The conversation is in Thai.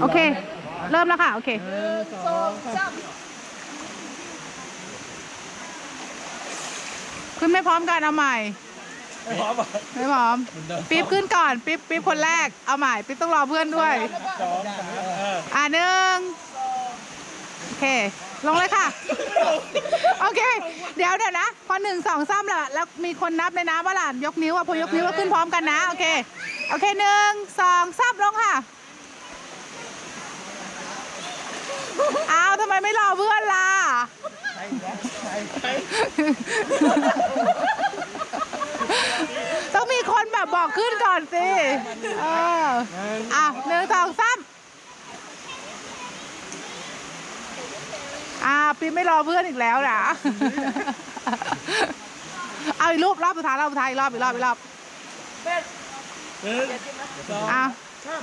โอเค เริ่มแล้วค่ะ โอเคหนึ่งสองสามขึ้นไม่พร้อมกันเอาใหม่ ไม่พร้อมอะไม่พร้อม ปิ๊บขึ้นก่อน ปิ๊บปิ๊บคนแรก เอาใหม่ ปิ๊บต้องรอเพื่อนด้วย สองสามเอออ่าหนึ่งโอเค ลงเลยค่ะ โอเค เดี๋ยวเดี๋ยวนะ พอหนึ่งสองสามแล้วแล้วมีคนนับในน้ำว่าหลานยกนิ้วอะพอยกนิ้วก็ขึ้นพร้อมกันนะ โอเค โอเคหนึ่งสองสามลงค่ะ อ้าวทำไมไม่รอเพื่อนล่ะใช่แล้วใช่ใช่ต้องมีคนแบบบอกขึ้นก่อนสิ เอออะหนึ่งสองสามอ่าปีไม่รอเพื่อนอีกแล้วนะเอาอีกรูปรอบสุดท้ายรอบสุดท้ายอีกรอบอีกรอบอีกรอบหนึ่งสองอะสาม